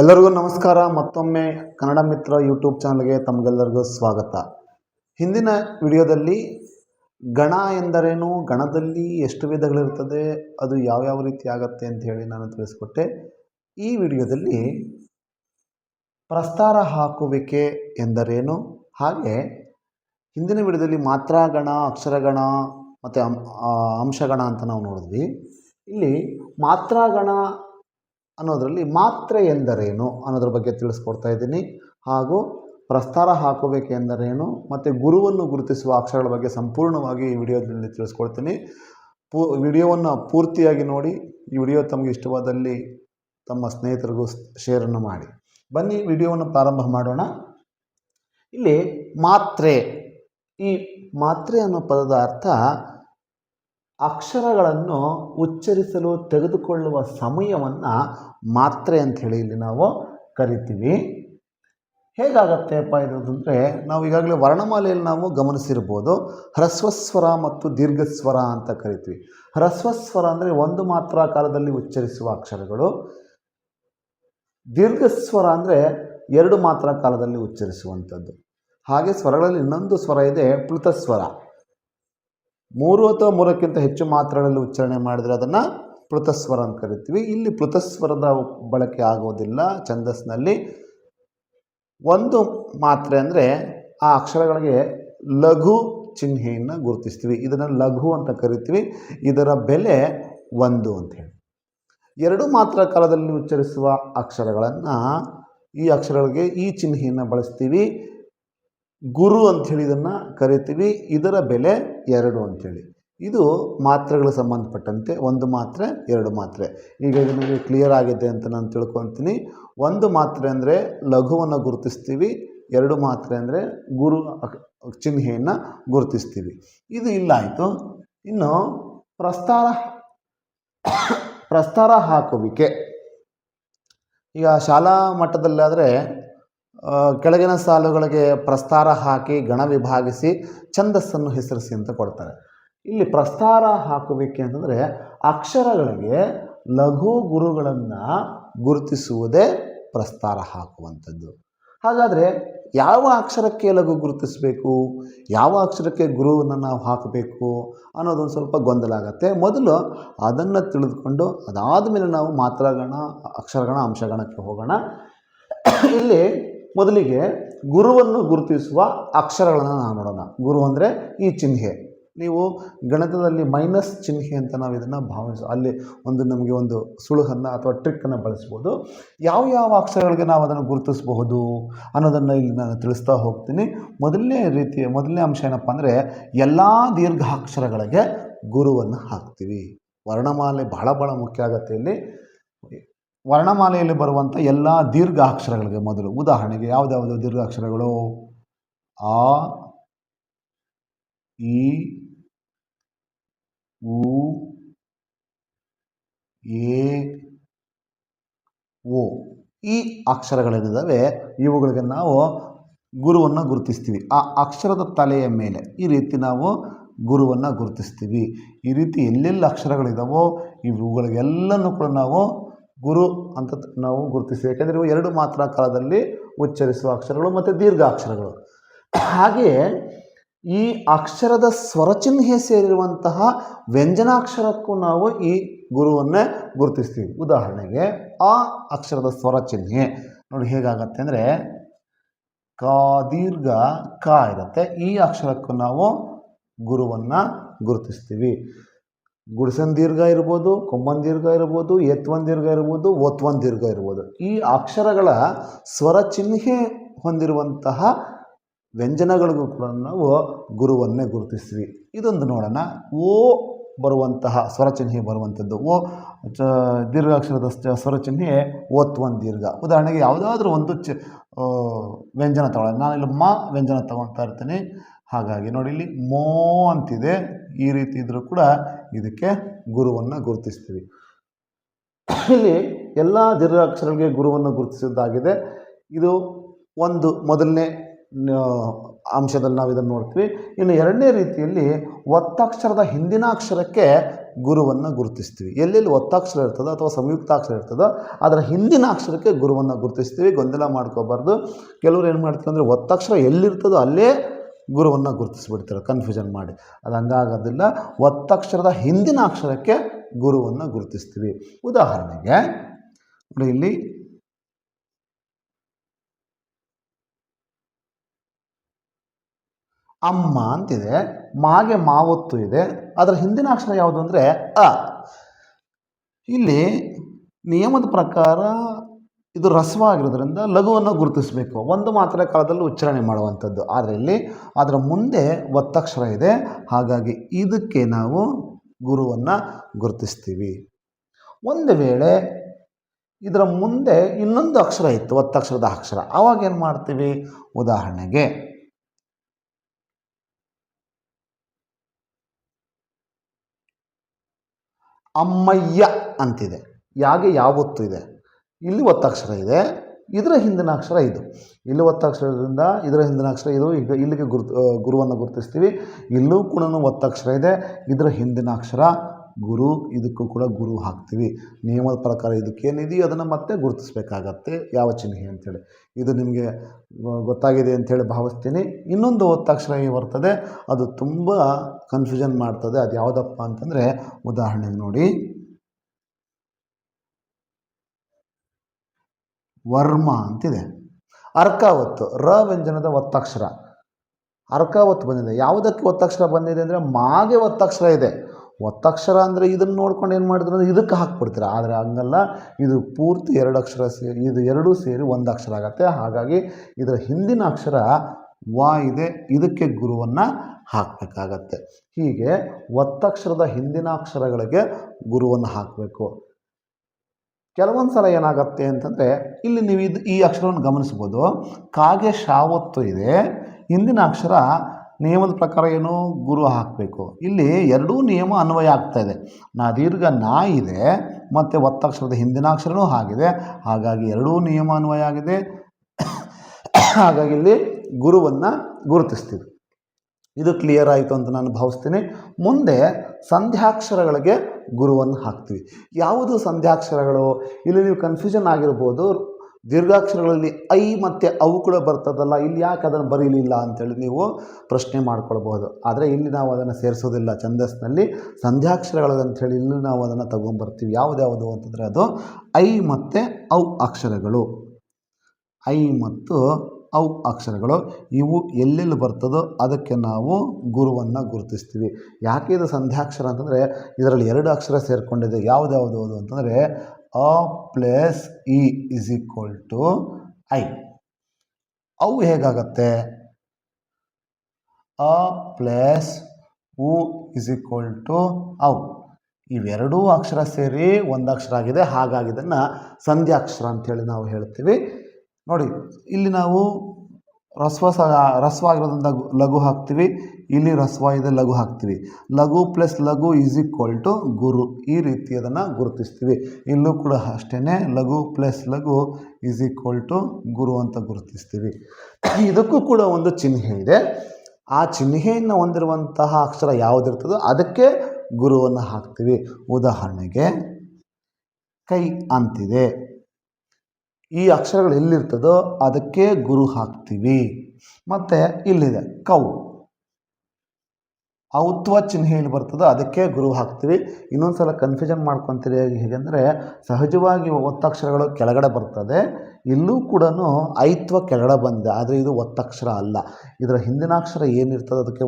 ಎಲ್ಲರಿಗೂ ನಮಸ್ಕಾರ. ಮತ್ತೊಮ್ಮೆ ಕನ್ನಡ ಮಿತ್ರ ಯೂಟ್ಯೂಬ್ ಚಾನಲ್ಗೆ ತಮಗೆಲ್ಲರಿಗೂ ಸ್ವಾಗತ. ಹಿಂದಿನ ವಿಡಿಯೋದಲ್ಲಿ ಗಣ ಎಂದರೇನು, ಗಣದಲ್ಲಿ ಎಷ್ಟು ವಿಧಗಳಿರ್ತದೆ ಅದು ಯಾವ್ಯಾವ ರೀತಿ ಆಗತ್ತೆ ಅಂತ ಹೇಳಿ ನಾನು ತಿಳಿಸ್ಕೊಟ್ಟೆ. ಈ ವಿಡಿಯೋದಲ್ಲಿ ಪ್ರಸ್ತಾರ ಹಾಕುವಿಕೆ ಎಂದರೇನು, ಹಾಗೆ ಹಿಂದಿನ ವಿಡಿಯೋದಲ್ಲಿ ಮಾತ್ರಾಗಣ ಅಕ್ಷರಗಣ ಮತ್ತು ಅಂಶಗಣ ಅಂತ ನಾವು ನೋಡಿದ್ವಿ. ಇಲ್ಲಿ ಮಾತ್ರಾಗಣ ಅನ್ನೋದರಲ್ಲಿ ಮಾತ್ರೆ ಎಂದರೇನು ಅನ್ನೋದ್ರ ಬಗ್ಗೆ ತಿಳಿಸ್ಕೊಡ್ತಾ ಇದ್ದೀನಿ. ಹಾಗೂ ಪ್ರಸ್ತಾರ ಹಾಕಬೇಕು ಎಂದರೇನು ಮತ್ತು ಗುರುವನ್ನು ಗುರುತಿಸುವ ಅಕ್ಷರಗಳ ಬಗ್ಗೆ ಸಂಪೂರ್ಣವಾಗಿ ಈ ವಿಡಿಯೋದಲ್ಲಿ ತಿಳಿಸ್ಕೊಡ್ತೀನಿ. ಪೂ, ವಿಡಿಯೋವನ್ನು ಪೂರ್ತಿಯಾಗಿ ನೋಡಿ, ಈ ವಿಡಿಯೋ ತಮಗೆ ಇಷ್ಟವಾದಲ್ಲಿ ತಮ್ಮ ಸ್ನೇಹಿತರಿಗೂ ಶೇರನ್ನು ಮಾಡಿ. ಬನ್ನಿ, ವಿಡಿಯೋವನ್ನು ಪ್ರಾರಂಭ ಮಾಡೋಣ. ಇಲ್ಲಿ ಮಾತ್ರೆ. ಈ ಮಾತ್ರೆ ಅನ್ನೋ ಪದದ ಅರ್ಥ ಅಕ್ಷರಗಳನ್ನು ಉಚ್ಚರಿಸಲು ತೆಗೆದುಕೊಳ್ಳುವ ಸಮಯವನ್ನು ಮಾತ್ರೆ ಅಂತ ಹೇಳಿ ಇಲ್ಲಿ ನಾವು ಕರಿತೀವಿ. ಹೇಗಾಗತ್ತೆಪ್ಪ ಇದು ನಾವು ಈಗಾಗಲೇ ವರ್ಣಮಾಲೆಯಲ್ಲಿ ನಾವು ಗಮನಿಸಿರ್ಬೋದು. ಹ್ರಸ್ವಸ್ವರ ಮತ್ತು ದೀರ್ಘಸ್ವರ ಅಂತ ಕರಿತೀವಿ. ಹ್ರಸ್ವಸ್ವರ ಅಂದರೆ ಒಂದು ಮಾತ್ರ ಕಾಲದಲ್ಲಿ ಉಚ್ಚರಿಸುವ ಅಕ್ಷರಗಳು. ದೀರ್ಘಸ್ವರ ಅಂದರೆ ಎರಡು ಮಾತ್ರ ಕಾಲದಲ್ಲಿ ಉಚ್ಚರಿಸುವಂಥದ್ದು. ಹಾಗೆ ಸ್ವರಗಳಲ್ಲಿ ಇನ್ನೊಂದು ಸ್ವರ ಇದೆ ಪ್ಲುತಸ್ವರ ಮೂರು ಅಥವಾ ಮೂರಕ್ಕಿಂತ ಹೆಚ್ಚು ಮಾತ್ರೆಗಳಲ್ಲಿ ಉಚ್ಚಾರಣೆ ಮಾಡಿದರೆ ಅದನ್ನು ಪೃಥಸ್ವರ ಅಂತ ಕರಿತೀವಿ. ಇಲ್ಲಿ ಪೃಥಸ್ವರದ ಬಳಕೆ ಆಗೋದಿಲ್ಲ ಛಂದಸ್ನಲ್ಲಿ ಒಂದು ಮಾತ್ರೆ ಅಂದರೆ ಆ ಅಕ್ಷರಗಳಿಗೆ ಲಘು ಚಿಹ್ನೆಯನ್ನು ಗುರುತಿಸ್ತೀವಿ. ಇದನ್ನು ಲಘು ಅಂತ ಕರಿತೀವಿ. ಇದರ ಬೆಲೆ ಒಂದು ಹೇಳಿ. ಎರಡು ಮಾತ್ರ ಕಾಲದಲ್ಲಿ ಉಚ್ಚರಿಸುವ ಅಕ್ಷರಗಳನ್ನು ಈ ಅಕ್ಷರಗಳಿಗೆ ಈ ಚಿಹ್ನೆಯನ್ನು ಬಳಸ್ತೀವಿ. ಗುರು ಅಂಥೇಳಿ ಇದನ್ನು ಕರಿತೀವಿ, ಇದರ ಬೆಲೆ ಎರಡು ಅಂಥೇಳಿ. ಇದು ಮಾತ್ರೆಗಳಿಗೆ ಸಂಬಂಧಪಟ್ಟಂತೆ ಒಂದು ಮಾತ್ರೆ, ಎರಡು ಮಾತ್ರೆ. ಈಗ ಇದು ನಿಮಗೆ ಕ್ಲಿಯರ್ ಆಗಿದೆ ಅಂತ ನಾನು ತಿಳ್ಕೊತೀನಿ ಒಂದು ಮಾತ್ರೆ ಅಂದರೆ ಲಘುವನ್ನು ಗುರುತಿಸ್ತೀವಿ, ಎರಡು ಮಾತ್ರೆ ಅಂದರೆ ಗುರು ಚಿಹ್ನೆಯನ್ನು ಗುರುತಿಸ್ತೀವಿ. ಇದು ಇಲ್ಲ ಆಯಿತು ಇನ್ನು ಪ್ರಸ್ತಾರ ಪ್ರಸ್ತಾರ ಹಾಕುವಿಕೆ. ಈಗ ಶಾಲಾ ಮಟ್ಟದಲ್ಲಾದರೆ ಕೆಳಗಿನ ಸಾಲುಗಳಿಗೆ ಪ್ರಸ್ತಾರ ಹಾಕಿ, ಗಣ ವಿಭಾಗಿಸಿ ಛಂದಸ್ಸನ್ನು ಹೆಸರಿಸಿ ಅಂತ ಕೊಡ್ತಾರೆ. ಇಲ್ಲಿ ಪ್ರಸ್ತಾರ ಹಾಕಬೇಕೆ ಅಂತಂದರೆ ಅಕ್ಷರಗಳಿಗೆ ಲಘು ಗುರುಗಳನ್ನು ಗುರುತಿಸುವುದೇ ಪ್ರಸ್ತಾರ ಹಾಕುವಂಥದ್ದು. ಹಾಗಾದರೆ ಯಾವ ಅಕ್ಷರಕ್ಕೆ ಲಘು ಗುರುತಿಸಬೇಕು? ಯಾವ ಅಕ್ಷರಕ್ಕೆ ಗುರುವನ್ನು ನಾವು ಹಾಕಬೇಕು ಅನ್ನೋದೊಂದು ಸ್ವಲ್ಪ ಗೊಂದಲ ಆಗುತ್ತೆ. ಮೊದಲು ಅದನ್ನು ತಿಳಿದುಕೊಂಡು ಅದಾದ ಮೇಲೆ ನಾವು ಮಾತ್ರಗಣ, ಅಕ್ಷರಗಣ, ಅಂಶಗಣಕ್ಕೆ ಹೋಗೋಣ. ಇಲ್ಲಿ ಮೊದಲಿಗೆ ಗುರುವನ್ನು ಗುರುತಿಸುವ ಅಕ್ಷರಗಳನ್ನು ನಾವು ನೋಡೋಣ. ಗುರು ಅಂದರೆ ಈ ಚಿಹ್ನೆ. ನೀವು ಗಣಿತದಲ್ಲಿ ಮೈನಸ್ ಚಿಹ್ನೆ ಅಂತ ನಾವು ಇದನ್ನು ಭಾವಿಸ ಅಲ್ಲಿ ಒಂದು ನಮಗೆ ಒಂದು ಸುಳುಹನ್ನು ಅಥವಾ ಟ್ರಿಕ್ಕನ್ನು ಬಳಸ್ಬೋದು. ಯಾವ ಯಾವ ಅಕ್ಷರಗಳಿಗೆ ನಾವು ಅದನ್ನು ಗುರುತಿಸಬಹುದು ಅನ್ನೋದನ್ನು ಇಲ್ಲಿ ನಾನು ತಿಳಿಸ್ತಾ ಹೋಗ್ತೀನಿ. ಮೊದಲನೇ ರೀತಿಯ ಮೊದಲನೇ ಅಂಶ ಏನಪ್ಪ ಅಂದರೆ ಎಲ್ಲ ದೀರ್ಘಾಕ್ಷರಗಳಿಗೆ ಗುರುವನ್ನು ಹಾಕ್ತೀವಿ. ವರ್ಣಮಾಲೆ ಬಹಳ ಬಹಳ ಮುಖ್ಯ ಆಗುತ್ತೆ ಇಲ್ಲಿ. ವರ್ಣಮಾಲೆಯಲ್ಲಿ ಬರುವಂಥ ಎಲ್ಲ ದೀರ್ಘ ಅಕ್ಷರಗಳಿಗೆ ಮೊದಲು. ಉದಾಹರಣೆಗೆ ಯಾವುದ್ಯಾವುದು ದೀರ್ಘ ಅಕ್ಷರಗಳು ಆ ಇ ಉ, ಎ, ಓ ಈ ಅಕ್ಷರಗಳೇನಿದ್ದಾವೆ ಇವುಗಳಿಗೆ ನಾವು ಗುರುವನ್ನು ಗುರುತಿಸ್ತೀವಿ. ಆ ಅಕ್ಷರದ ತಲೆಯ ಮೇಲೆ ಈ ರೀತಿ ನಾವು ಗುರುವನ್ನು ಗುರುತಿಸ್ತೀವಿ. ಈ ರೀತಿ ಎಲ್ಲೆಲ್ಲಿ ಅಕ್ಷರಗಳಿದಾವೋ, ಇವುಗಳಿಗೆಲ್ಲನೂ ಕೂಡ ನಾವು ಗುರು ಅಂತ ನಾವು ಗುರುತಿಸಿ ಯಾಕೆಂದರೆ ಇವು ಎರಡು ಮಾತ್ರ ಕಾಲದಲ್ಲಿ ಉಚ್ಚರಿಸುವ ಅಕ್ಷರಗಳು ಮತ್ತು ದೀರ್ಘ ಅಕ್ಷರಗಳು ಹಾಗೆಯೇ ಈ ಅಕ್ಷರದ ಸ್ವರಚಿಹ್ನೆ ಸೇರಿರುವಂತಹ ವ್ಯಂಜನಾಕ್ಷರಕ್ಕೂ ನಾವು ಈ ಗುರುವನ್ನೇ ಗುರುತಿಸ್ತೀವಿ. ಉದಾಹರಣೆಗೆ ಆ ಅಕ್ಷರದ ಸ್ವರ ಚಿಹ್ನೆ ನೋಡಿ ಹೇಗಾಗತ್ತೆ ಅಂದರೆ ಕ ದೀರ್ಘ ಕ ಇರುತ್ತೆ. ಈ ಅಕ್ಷರಕ್ಕೂ ನಾವು ಗುರುವನ್ನು ಗುರುತಿಸ್ತೀವಿ. ಗುಡ್ಸನ್ ದೀರ್ಘ ಇರ್ಬೋದು, ಕೊಂಬನ್ ದೀರ್ಘ ಇರ್ಬೋದು ಎತ್ವನ್ ದೀರ್ಘ ಇರ್ಬೋದು ಒತ್ವನ್ ದೀರ್ಘ ಇರ್ಬೋದು. ಈ ಅಕ್ಷರಗಳ ಸ್ವರ ಚಿಹ್ನೆ ಹೊಂದಿರುವಂತಹ ವ್ಯಂಜನಗಳಿಗೂ ಕೂಡ ನಾವು ಗುರುವನ್ನೇ ಗುರುತಿಸ್ತೀವಿ. ಇದೊಂದು ನೋಡೋಣ. ಓ ಬರುವಂತಹ ಸ್ವರ ಚಿಹ್ನೆ ಬರುವಂಥದ್ದು. ಓ, ಚ ದೀರ್ಘಾಕ್ಷರದ ಸ್ವರ ಚಿಹ್ನೆ ಓತ್ವನ್ ದೀರ್ಘ. ಉದಾಹರಣೆಗೆ ಯಾವುದಾದ್ರೂ ಒಂದು ಚ ವ್ಯಂಜನ ತಗೊಳ್ಳೋಣ ನಾನು ಇಲ್ಲಿ ಮ ವ್ಯಂಜನ ತಗೊಳ್ತಾ ಇರ್ತೀನಿ. ಹಾಗಾಗಿ ನೋಡಿ ಇಲ್ಲಿ ಮೋ ಅಂತಿದೆ. ಈ ರೀತಿ ಇದ್ದರೂ ಕೂಡ ಇದಕ್ಕೆ ಗುರುವನ್ನು ಗುರುತಿಸ್ತೀವಿ. ಇಲ್ಲಿ ಎಲ್ಲ ದೀರ್ಘಾಕ್ಷರಗಳಿಗೆ ಗುರುವನ್ನು ಗುರುತಿಸಿದ್ದಾಗಿದೆ. ಇದು ಒಂದು ಮೊದಲನೇ ಅಂಶದಲ್ಲಿ ನಾವು ಇದನ್ನು ನೋಡ್ತೀವಿ. ಇನ್ನು ಎರಡನೇ ರೀತಿಯಲ್ಲಿ ಒತ್ತಕ್ಷರದ ಹಿಂದಿನ ಅಕ್ಷರಕ್ಕೆ ಗುರುವನ್ನು ಗುರುತಿಸ್ತೀವಿ. ಎಲ್ಲೆಲ್ಲಿ ಒತ್ತಾಕ್ಷರ ಇರ್ತದೋ ಅಥವಾ ಸಂಯುಕ್ತಾಕ್ಷರ ಇರ್ತದೋ ಅದರ ಹಿಂದಿನ ಅಕ್ಷರಕ್ಕೆ ಗುರುವನ್ನು ಗುರುತಿಸ್ತೀವಿ. ಗೊಂದಲ ಮಾಡ್ಕೋಬಾರ್ದು. ಕೆಲವರು ಏನು ಮಾಡ್ತೀವಿ ಅಂದರೆ ಒತ್ತಾಕ್ಷರ ಎಲ್ಲಿರ್ತದೋ ಅಲ್ಲೇ ಗುರುವನ್ನು ಗುರುತಿಸಿಬಿಡ್ತಾರೆ ಕನ್ಫ್ಯೂಷನ್ ಮಾಡಿ. ಅದು ಹಂಗಾಗೋದಿಲ್ಲ. ಒತ್ತಕ್ಷರದ ಹಿಂದಿನ ಅಕ್ಷರಕ್ಕೆ ಗುರುವನ್ನು ಗುರುತಿಸ್ತೀವಿ. ಉದಾಹರಣೆಗೆ, ನೋಡಿ ಇಲ್ಲಿ, ಅಮ್ಮ ಅಂತಿದೆ, ಮಾಗೆ ಮಾವತ್ತು ಇದೆ, ಅದರ ಹಿಂದಿನ ಅಕ್ಷರ ಯಾವುದು ಅಂದರೆ ಅ. ಇಲ್ಲಿ ನಿಯಮದ ಪ್ರಕಾರ ಇದು ರಸವಾಗಿರೋದ್ರಿಂದ ಲಘುವನ್ನು ಗುರುತಿಸಬೇಕು. ಒಂದು ಮಾತ್ರ ಕಾಲದಲ್ಲಿ ಉಚ್ಚಾರಣೆ ಮಾಡುವಂಥದ್ದು. ಆದರೆ ಇಲ್ಲಿ ಅದರ ಮುಂದೆ ಒತ್ತಕ್ಷರ ಇದೆ. ಹಾಗಾಗಿ ಇದಕ್ಕೆ ನಾವು ಗುರುವನ್ನು ಗುರುತಿಸ್ತೀವಿ. ಒಂದು ವೇಳೆ ಇದರ ಮುಂದೆ ಇನ್ನೊಂದು ಅಕ್ಷರ ಇತ್ತು, ಒತ್ತಕ್ಷರದ ಅಕ್ಷರ. ಆವಾಗ ಏನು ಮಾಡ್ತೀವಿ? ಉದಾಹರಣೆಗೆ ಅಮ್ಮಯ್ಯ ಅಂತಿದೆ. ಯಾಗೆ ಯಾವತ್ತು ಇದೆ? ಇಲ್ಲಿ ಒತ್ತಕ್ಷರ ಇದೆ, ಇದರ ಹಿಂದಿನ ಅಕ್ಷರ ಇದು. ಇಲ್ಲಿ ಒತ್ತಕ್ಷರದಿಂದ ಇದರ ಹಿಂದಿನ ಅಕ್ಷರ ಇದು. ಈಗ ಇಲ್ಲಿಗೆ ಗುರು ಗುರುವನ್ನು ಗುರುತಿಸ್ತೀವಿ. ಇಲ್ಲೂ ಕೂಡ ಒತ್ತಕ್ಷರ ಇದೆ, ಇದರ ಹಿಂದಿನ ಅಕ್ಷರ ಗುರು, ಇದಕ್ಕೂ ಕೂಡ ಗುರು ಹಾಕ್ತೀವಿ. ನಿಯಮದ ಪ್ರಕಾರ ಇದಕ್ಕೇನಿದೆಯೋ ಅದನ್ನು ಮತ್ತೆ ಗುರುತಿಸಬೇಕಾಗತ್ತೆ. ಯಾವ ಚಿಹ್ನೆ ಅಂತೇಳಿ. ಇದು ನಿಮಗೆ ಗೊತ್ತಾಗಿದೆ ಅಂತೇಳಿ ಭಾವಿಸ್ತೀನಿ. ಇನ್ನೊಂದು ಒತ್ತಕ್ಷರ ಬರ್ತದೆ, ಅದು ತುಂಬ ಕನ್ಫ್ಯೂಷನ್ ಮಾಡ್ತದೆ. ಅದು ಯಾವುದಪ್ಪ ಅಂತಂದರೆ, ಉದಾಹರಣೆಗೆ ನೋಡಿ. ವರ್ಮ ಅಂತಿದೆ. ಅರ್ಕಾವತ್ತು, ರ ವ್ಯಂಜನದ ಒತ್ತಕ್ಷರ. ಅರ್ಕಾವತ್ತು ಬಂದಿದೆ. ಯಾವುದಕ್ಕೆ ಒತ್ತಕ್ಷರ ಬಂದಿದೆ ಅಂದರೆ ಮಾಗೆ ಒತ್ತಕ್ಷರ ಇದೆ. ಒತ್ತಕ್ಷರ ಅಂದರೆ ಇದನ್ನು ನೋಡ್ಕೊಂಡು ಏನು ಮಾಡಿದ್ರು ಅಂದರೆ ಇದಕ್ಕೆ ಹಾಕ್ಬಿಡ್ತೀರ? ಆದರೆ ಹಂಗಲ್ಲ. ಇದು ಪೂರ್ತಿ ಎರಡು ಅಕ್ಷರ ಸೇರಿ ಇದು ಎರಡೂ ಸೇರಿ ಒಂದು ಅಕ್ಷರ ಆಗುತ್ತೆ. ಹಾಗಾಗಿ ಇದರ ಹಿಂದಿನ ಅಕ್ಷರ ವ ಇದೆ. ಇದಕ್ಕೆ ಗುರುವನ್ನು ಹಾಕಬೇಕಾಗತ್ತೆ. ಹೀಗೆ ಒತ್ತಕ್ಷರದ ಹಿಂದಿನ ಅಕ್ಷರಗಳಿಗೆ ಗುರುವನ್ನು ಹಾಕಬೇಕು. ಕೆಲವೊಂದು ಸಲ ಏನಾಗುತ್ತೆ ಅಂತಂದರೆ ಇಲ್ಲಿ ನೀವು ಇದು ಈ ಅಕ್ಷರವನ್ನು ಗಮನಿಸ್ಬೋದು ಕಾಗೆ ಶಾವತ್ತು ಇದೆ. ಹಿಂದಿನ ಅಕ್ಷರ ನಿಯಮದ ಪ್ರಕಾರ ಏನು? ಗುರು ಹಾಕಬೇಕು. ಇಲ್ಲಿ ಎರಡೂ ನಿಯಮ ಅನ್ವಯ ಆಗ್ತಾ ಇದೆ. ನಾ ದೀರ್ಘ ನಾ ಇದೆ, ಮತ್ತು ಒತ್ತಕ್ಷರದ ಹಿಂದಿನ ಅಕ್ಷರನೂ ಆಗಿದೆ ಹಾಗಾಗಿ ಎರಡೂ ನಿಯಮ ಅನ್ವಯ ಆಗಿದೆ. ಹಾಗಾಗಿ ಇಲ್ಲಿ ಗುರುವನ್ನು ಗುರುತಿಸ್ತೀವಿ. ಇದು ಕ್ಲಿಯರ್ ಆಯಿತು ಅಂತ ನಾನು ಭಾವಿಸ್ತೀನಿ. ಮುಂದೆ ಸಂಧ್ಯಾಕ್ಷರಗಳಿಗೆ ಗುರುವನ್ನು ಹಾಕ್ತೀವಿ. ಯಾವುದು ಸಂಧ್ಯಾಕ್ಷರಗಳು? ಇಲ್ಲಿ ನೀವು ಕನ್ಫ್ಯೂಷನ್ ಆಗಿರ್ಬೋದು. ದೀರ್ಘಾಕ್ಷರಗಳಲ್ಲಿ ಐ ಮತ್ತು ಅವು ಕೂಡ ಬರ್ತದಲ್ಲ, ಇಲ್ಲಿ ಯಾಕೆ ಅದನ್ನು ಬರೀಲಿಲ್ಲ ಅಂತೇಳಿ ನೀವು ಪ್ರಶ್ನೆ ಮಾಡ್ಕೊಳ್ಬೋದು ಆದರೆ ಇಲ್ಲಿ ನಾವು ಅದನ್ನು ಸೇರಿಸೋದಿಲ್ಲ. ಛಂದಸ್ನಲ್ಲಿ ಸಂಧ್ಯಾಕ್ಷರಗಳು ಅಂಥೇಳಿ ಇಲ್ಲಿ ನಾವು ಅದನ್ನು ತಗೊಂಬರ್ತೀವಿ. ಯಾವುದ್ಯಾವುದು ಅಂತಂದರೆ ಅದು ಐ ಮತ್ತು ಔ ಅಕ್ಷರಗಳು. ಐ ಮತ್ತು ಔ ಅಕ್ಷರಗಳು, ಇವು ಎಲ್ಲೆಲ್ಲಿ ಬರ್ತದೋ ಅದಕ್ಕೆ ನಾವು ಗುರುವನ್ನು ಗುರುತಿಸ್ತೀವಿ. ಯಾಕೆ ಇದು ಸಂಧ್ಯಾಕ್ಷರ ಅಂತಂದರೆ, ಇದರಲ್ಲಿ ಎರಡು ಅಕ್ಷರ ಸೇರಿಕೊಂಡಿದೆ. ಯಾವುದ್ಯಾವುದು ಅದು ಅಂತಂದರೆ, ಅ ಪ್ಲಸ್ ಇ ಇಸ್ ಈಕ್ವಲ್ ಟು ಐ. ಅವು ಹೇಗಾಗತ್ತೆ? ಅ ಪ್ಲಸ್ ಉ ಇಸ್ ಈಕ್ವಲ್ ಟು ಅವು. ಇವೆರಡೂ ಅಕ್ಷರ ಸೇರಿ ಒಂದು ಅಕ್ಷರ ಆಗಿದೆ. ಹಾಗಾಗಿ ಇದನ್ನು ಸಂಧ್ಯಾಕ್ಷರ ಅಂತೇಳಿ ನಾವು ಹೇಳ್ತೀವಿ. ನೋಡಿ, ಇಲ್ಲಿ ನಾವು ರಸ್ವ ಸ ರಸ್ವಾಗಿರೋದ್ರಿಂದ ಲಘು ಹಾಕ್ತೀವಿ. ಇಲ್ಲಿ ರಸ್ವ ಇದೆ, ಲಘು ಹಾಕ್ತೀವಿ. ಲಘು ಪ್ಲಸ್ ಲಘು ಈಸ್ ಈಕ್ವಲ್ ಟು ಗುರು. ಈ ರೀತಿ ಅದನ್ನು ಗುರುತಿಸ್ತೀವಿ. ಇಲ್ಲೂ ಕೂಡ ಅಷ್ಟೇ ಲಘು ಪ್ಲಸ್ ಲಘು ಈಸ್ ಈಕ್ವಲ್ ಟು ಗುರು ಅಂತ ಗುರುತಿಸ್ತೀವಿ. ಇದಕ್ಕೂ ಕೂಡ ಒಂದು ಚಿಹ್ನೆ ಇದೆ. ಆ ಚಿಹ್ನೆಯನ್ನು ಹೊಂದಿರುವಂತಹ ಅಕ್ಷರ ಯಾವುದಿರ್ತದೋ ಅದಕ್ಕೆ ಗುರುವನ್ನು ಹಾಕ್ತೀವಿ. ಉದಾಹರಣೆಗೆ, ಕೈ ಅಂತಿದೆ. ಈ ಅಕ್ಷರಗಳು ಎಲ್ಲಿರ್ತದೋ ಅದಕ್ಕೆ ಗುರು ಹಾಕ್ತೀವಿ. ಮತ್ತು ಇಲ್ಲಿದೆ ಕೌ. ಔತ್ವ ಚಿಹ್ನೆ ಎಲ್ಲಿ ಬರ್ತದೋ ಅದಕ್ಕೆ ಗುರು ಹಾಕ್ತೀವಿ. ಇನ್ನೊಂದು ಸಲ ಕನ್ಫ್ಯೂಷನ್ ಮಾಡ್ಕೊತೀರಿ ಹೇಗೆಂದರೆ ಸಹಜವಾಗಿ ಒತ್ತಕ್ಷರಗಳು ಕೆಳಗಡೆ ಬರ್ತದೆ. ಇಲ್ಲೂ ಕೂಡ ಐತ್ವ ಕೆಳಗಡೆ ಬಂದಿದೆ. ಆದರೆ ಇದು ಒತ್ತಕ್ಷರ ಅಲ್ಲ. ಇದರ ಹಿಂದಿನ ಅಕ್ಷರ ಏನಿರ್ತದೆ ಅದಕ್ಕೆ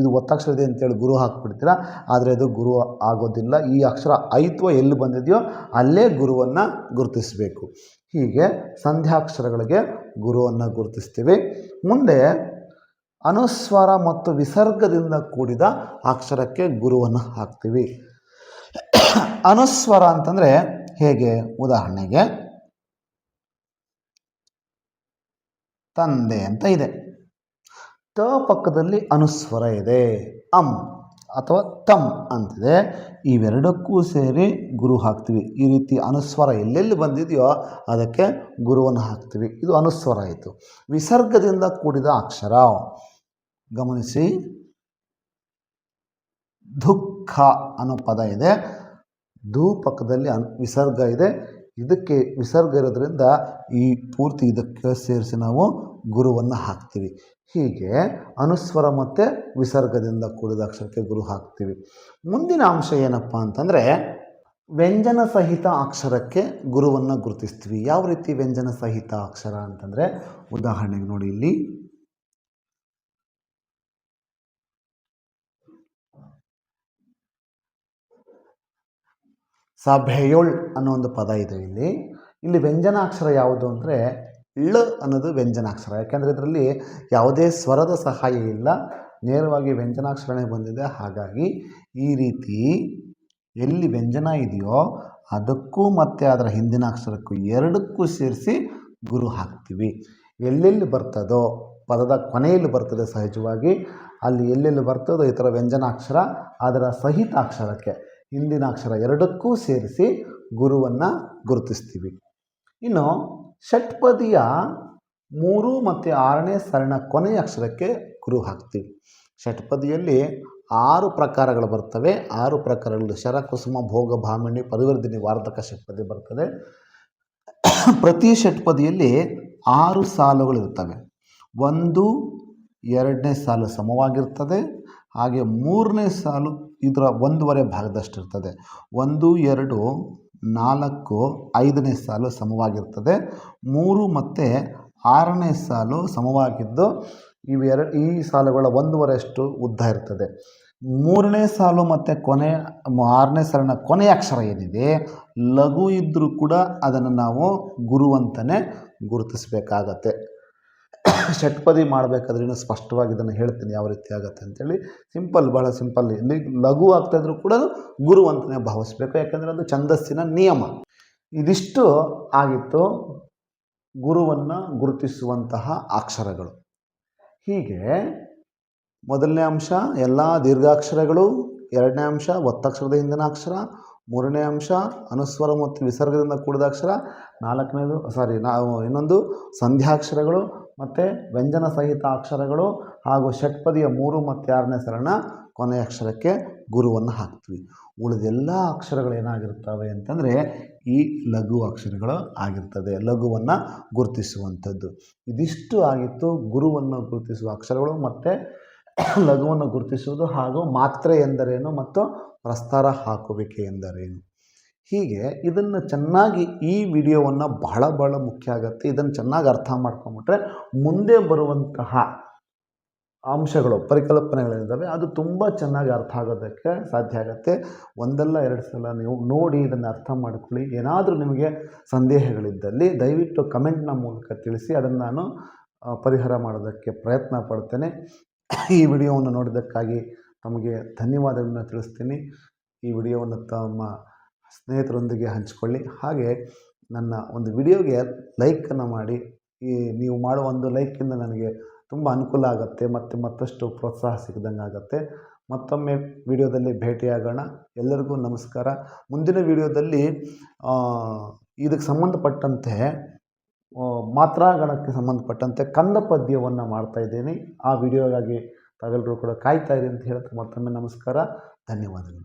ಇದು ಒತ್ತಕ್ಷರ ಇದೆ ಅಂತೇಳಿ ಗುರು ಹಾಕ್ಬಿಡ್ತೀರ. ಆದರೆ ಅದು ಗುರು ಆಗೋದಿಲ್ಲ. ಈ ಅಕ್ಷರ ಐತ್ವ ಎಲ್ಲಿ ಬಂದಿದೆಯೋ ಅಲ್ಲೇ ಗುರುವನ್ನು ಗುರುತಿಸಬೇಕು. ಹೀಗೆ ಸಂಧ್ಯಾಕ್ಷರಗಳಿಗೆ ಗುರುವನ್ನು ಗುರುತಿಸ್ತೀವಿ. ಮುಂದೆ ಅನುಸ್ವರ ಮತ್ತು ವಿಸರ್ಗದಿಂದ ಕೂಡಿದ ಅಕ್ಷರಕ್ಕೆ ಗುರುವನ್ನು ಹಾಕ್ತೀವಿ. ಅನುಸ್ವರ ಅಂತಂದರೆ ಹೇಗೆ? ಉದಾಹರಣೆಗೆ, ತಂದೆ ಅಂತ ಇದೆ. ತ ಪಕ್ಕದಲ್ಲಿ ಅನುಸ್ವರ ಇದೆ. ಅಂ. ಅಥವಾ ತಮ್ ಅಂತಿದೆ. ಇವೆರಡಕ್ಕೂ ಸೇರಿ ಗುರು ಹಾಕ್ತೀವಿ. ಈ ರೀತಿ ಅನುಸ್ವರ ಎಲ್ಲೆಲ್ಲಿ ಬಂದಿದೆಯೋ ಅದಕ್ಕೆ ಗುರುವನ್ನು ಹಾಕ್ತೀವಿ. ಇದು ಅನುಸ್ವರ ಆಯಿತು. ವಿಸರ್ಗದಿಂದ ಕೂಡಿದ ಅಕ್ಷರ. ಗಮನಿಸಿ. ದುಃಖ ಅನ್ನೋ ಪದ ಇದೆ. ಧೂ ಪಕ್ಕದಲ್ಲಿ ಅನ್ ವಿಸರ್ಗ ಇದೆ. ಇದಕ್ಕೆ ವಿಸರ್ಗ ಇರೋದ್ರಿಂದ ಈ ಪೂರ್ತಿ ಇದಕ್ಕೆ ಸೇರಿಸಿ ನಾವು ಗುರುವನ್ನು ಹಾಕ್ತೀವಿ. ಹೀಗೆ ಅನುಸ್ವರ ಮತ್ತು ವಿಸರ್ಗದಿಂದ ಕೂಡಿದ ಅಕ್ಷರಕ್ಕೆ ಗುರು ಹಾಕ್ತೀವಿ. ಮುಂದಿನ ಅಂಶ ಏನಪ್ಪ ಅಂತಂದರೆ ವ್ಯಂಜನ ಸಹಿತ ಅಕ್ಷರಕ್ಕೆ ಗುರುವನ್ನು ಗುರುತಿಸ್ತೀವಿ. ಯಾವ ರೀತಿ ವ್ಯಂಜನ ಸಹಿತ ಅಕ್ಷರ ಅಂತಂದರೆ ಉದಾಹರಣೆಗೆ ನೋಡಿ ಇಲ್ಲಿ. ಸಭೆಯೊಳ್ ಅನ್ನೋ ಒಂದು ಪದ ಇದೆ ಇಲ್ಲಿ. ಇಲ್ಲಿ ವ್ಯಂಜನ ಅಕ್ಷರ ಯಾವುದು ಅಂದರೆ ಳ ಅನ್ನೋದು ವ್ಯಂಜನಾಕ್ಷರ. ಯಾಕೆಂದರೆ ಇದರಲ್ಲಿ ಯಾವುದೇ ಸ್ವರದ ಸಹಾಯ ಇಲ್ಲ. ನೇರವಾಗಿ ವ್ಯಂಜನಾಕ್ಷರಣೆ ಬಂದಿದೆ. ಹಾಗಾಗಿ ಈ ರೀತಿ ಎಲ್ಲಿ ವ್ಯಂಜನ ಇದೆಯೋ ಅದಕ್ಕೂ ಮತ್ತು ಅದರ ಹಿಂದಿನ ಅಕ್ಷರಕ್ಕೂ ಎರಡಕ್ಕೂ ಸೇರಿಸಿ ಗುರು ಹಾಕ್ತೀವಿ. ಎಲ್ಲೆಲ್ಲಿ ಬರ್ತದೋ, ಪದದ ಕೊನೆಯಲ್ಲಿ ಬರ್ತದೆ ಸಹಜವಾಗಿ. ಅಲ್ಲಿ ಎಲ್ಲೆಲ್ಲಿ ಬರ್ತದೋ ಈ ಥರ ವ್ಯಂಜನಾಕ್ಷರ ಅದರ ಸಹಿತ ಅಕ್ಷರಕ್ಕೆ ಹಿಂದಿನ ಅಕ್ಷರ ಎರಡಕ್ಕೂ ಸೇರಿಸಿ ಗುರುವನ್ನು ಗುರುತಿಸ್ತೀವಿ. ಇನ್ನು ಷಟ್ಪದಿಯ ಮೂರು ಮತ್ತು ಆರನೇ ಸರಣ ಕೊನೆಯ ಅಕ್ಷರಕ್ಕೆ ಗುರು ಹಾಕ್ತೀವಿ. ಷಟ್ಪದಿಯಲ್ಲಿ ಆರು ಪ್ರಕಾರಗಳು ಬರ್ತವೆ. ಆರು ಪ್ರಕಾರಗಳು ಶರಕುಸುಮ ಭೋಗ ಭಾಮಿಣಿ ಪರಿವರ್ಧಿನಿ ವಾರ್ಧಕ ಷಟ್ಪದಿ ಬರ್ತದೆ. ಪ್ರತಿ ಷಟ್ಪದಿಯಲ್ಲಿ ಆರು ಸಾಲುಗಳಿರ್ತವೆ ಒಂದು, ಎರಡನೇ ಸಾಲು ಸಮವಾಗಿರ್ತದೆ. ಹಾಗೆ ಮೂರನೇ ಸಾಲು ಇದರ ಒಂದೂವರೆ ಭಾಗದಷ್ಟಿರ್ತದೆ. ಒಂದು, ಎರಡು ನಾಲ್ಕು ಐದನೇ ಸಾಲು ಸಮವಾಗಿರ್ತದೆ. ಮೂರು ಮತ್ತು ಆರನೇ ಸಾಲು ಸಮವಾಗಿದ್ದು ಇವೆರ ಈ ಸಾಲುಗಳ ಒಂದೂವರೆಯಷ್ಟು ಉದ್ದ ಇರ್ತದೆ. ಮೂರನೇ ಸಾಲು ಮತ್ತು ಕೊನೆ ಆರನೇ ಸಾಲಿನ ಕೊನೆಯ ಅಕ್ಷರ ಏನಿದೆ? ಲಘು ಇದ್ದರೂ ಕೂಡ ಅದನ್ನು ನಾವು ಗುರು ಅಂತಲೇ ಗುರುತಿಸಬೇಕಾಗತ್ತೆ. ಷಟ್ಪದಿ ಮಾಡಬೇಕಾದ್ರೆ ಇನ್ನೂ ಸ್ಪಷ್ಟವಾಗಿ ಇದನ್ನು ಹೇಳ್ತೀನಿ ಯಾವ ರೀತಿ ಆಗುತ್ತೆ ಅಂತೇಳಿ. ಸಿಂಪಲ್ ಭಾಳ ಸಿಂಪಲ್. ಇಲ್ಲಿ ಲಘು ಆಗ್ತಾಯಿದ್ರು ಕೂಡ ಗುರು ಅಂತಲೇ ಭಾವಿಸ್ಬೇಕು. ಯಾಕಂದರೆ ಅದು ಛಂದಸ್ಸಿನ ನಿಯಮ. ಇದಿಷ್ಟು ಆಗಿತ್ತು ಗುರುವನ್ನು ಗುರುತಿಸುವಂತಹ ಅಕ್ಷರಗಳು. ಹೀಗೆ ಮೊದಲನೇ ಅಂಶ, ಎಲ್ಲ ದೀರ್ಘಾಕ್ಷರಗಳು, ಎರಡನೇ ಅಂಶ, ಒತ್ತಕ್ಷರದ ಹಿಂದಿನ ಅಕ್ಷರ, ಮೂರನೇ ಅಂಶ, ಅನುಸ್ವರ ಮತ್ತು ವಿಸರ್ಗದಿಂದ ಕೂಡಿದ ಅಕ್ಷರ, ನಾಲ್ಕನೇದು ಸಾರಿ ನಾವು ಇನ್ನೊಂದು ಸಂಧ್ಯಾಕ್ಷರಗಳು ಮತ್ತು ವ್ಯಂಜನ ಸಹಿತ ಅಕ್ಷರಗಳು ಹಾಗೂ ಷಟ್ಪದಿಯ ಮೂರು ಮತ್ತು ಆರನೇ ಸರಣ ಕೊನೆಯ ಅಕ್ಷರಕ್ಕೆ ಗುರುವನ್ನು ಹಾಕ್ತೀವಿ. ಉಳಿದೆಲ್ಲ ಅಕ್ಷರಗಳು ಏನಾಗಿರ್ತವೆ ಅಂತಂದರೆ ಈ ಲಘು ಅಕ್ಷರಗಳು ಆಗಿರ್ತದೆ, ಲಘುವನ್ನು ಗುರುತಿಸುವಂಥದ್ದು. ಇದಿಷ್ಟು ಆಗಿತ್ತು ಗುರುವನ್ನು ಗುರುತಿಸುವ ಅಕ್ಷರಗಳು ಮತ್ತು ಲಘುವನ್ನು ಗುರುತಿಸುವುದು ಹಾಗೂ ಮಾತ್ರೆ ಎಂದರೇನು ಮತ್ತು ಪ್ರಸ್ತಾರ ಹಾಕುವಿಕೆ ಎಂದರೇನು? ಹೀಗೆ ಇದನ್ನು ಚೆನ್ನಾಗಿ ಈ ವಿಡಿಯೋವನ್ನು ಬಹಳ ಬಹಳ ಮುಖ್ಯ ಆಗುತ್ತೆ. ಇದನ್ನು ಚೆನ್ನಾಗಿ ಅರ್ಥ ಮಾಡ್ಕೊಂಬಿಟ್ರೆ ಮುಂದೆ ಬರುವಂತಹ ಅಂಶಗಳು, ಪರಿಕಲ್ಪನೆಗಳಿದ್ದಾವೆ. ಅದು ತುಂಬ ಚೆನ್ನಾಗಿ ಅರ್ಥ ಆಗೋದಕ್ಕೆ ಸಾಧ್ಯ ಆಗುತ್ತೆ. ಒಂದಲ್ಲ ಎರಡು ಸಲ ನೀವು ನೋಡಿ ಇದನ್ನು ಅರ್ಥ ಮಾಡ್ಕೊಳ್ಳಿ. ಏನಾದರೂ ನಿಮಗೆ ಸಂದೇಹಗಳಿದ್ದಲ್ಲಿ ದಯವಿಟ್ಟು ಕಮೆಂಟ್ನ ಮೂಲಕ ತಿಳಿಸಿ. ಅದನ್ನು ನಾನು ಪರಿಹಾರ ಮಾಡೋದಕ್ಕೆ ಪ್ರಯತ್ನ ಪಡ್ತೇನೆ. ಈ ವಿಡಿಯೋವನ್ನು ನೋಡಿದ್ದಕ್ಕಾಗಿ ತಮಗೆ ಧನ್ಯವಾದಗಳನ್ನು ತಿಳಿಸ್ತೀನಿ. ಈ ವಿಡಿಯೋವನ್ನು ತಮ್ಮ ಸ್ನೇಹಿತರೊಂದಿಗೆ ಹಂಚಿಕೊಳ್ಳಿ. ಹಾಗೆ ನನ್ನ ಒಂದು ವಿಡಿಯೋಗೆ ಲೈಕನ್ನು ಮಾಡಿ. ಈ ನೀವು ಮಾಡುವ ಒಂದು ಲೈಕಿಂದ ನನಗೆ ತುಂಬ ಅನುಕೂಲ ಆಗುತ್ತೆ, ಮತ್ತು ಮತ್ತಷ್ಟು ಪ್ರೋತ್ಸಾಹ ಸಿಗ್ದಂಗೆ ಆಗುತ್ತೆ. ಮತ್ತೊಮ್ಮೆ ವಿಡಿಯೋದಲ್ಲಿ ಭೇಟಿಯಾಗೋಣ. ಎಲ್ಲರಿಗೂ ನಮಸ್ಕಾರ. ಮುಂದಿನ ವಿಡಿಯೋದಲ್ಲಿ ಇದಕ್ಕೆ ಸಂಬಂಧಪಟ್ಟಂತೆ ಮಾತ್ರಾಗಣಕ್ಕೆ ಸಂಬಂಧಪಟ್ಟಂತೆ ಕಂದ ಪದ್ಯವನ್ನು ಮಾಡ್ತಾ ಇದ್ದೀನಿ. ಆ ವಿಡಿಯೋಗಾಗಿ ತಾವೆಲ್ಲರೂ ಕೂಡ ಕಾಯ್ತಾ ಇರಿ ಅಂತ ಹೇಳ್ತಾ ಮತ್ತೊಮ್ಮೆ ನಮಸ್ಕಾರ. ಧನ್ಯವಾದಗಳು.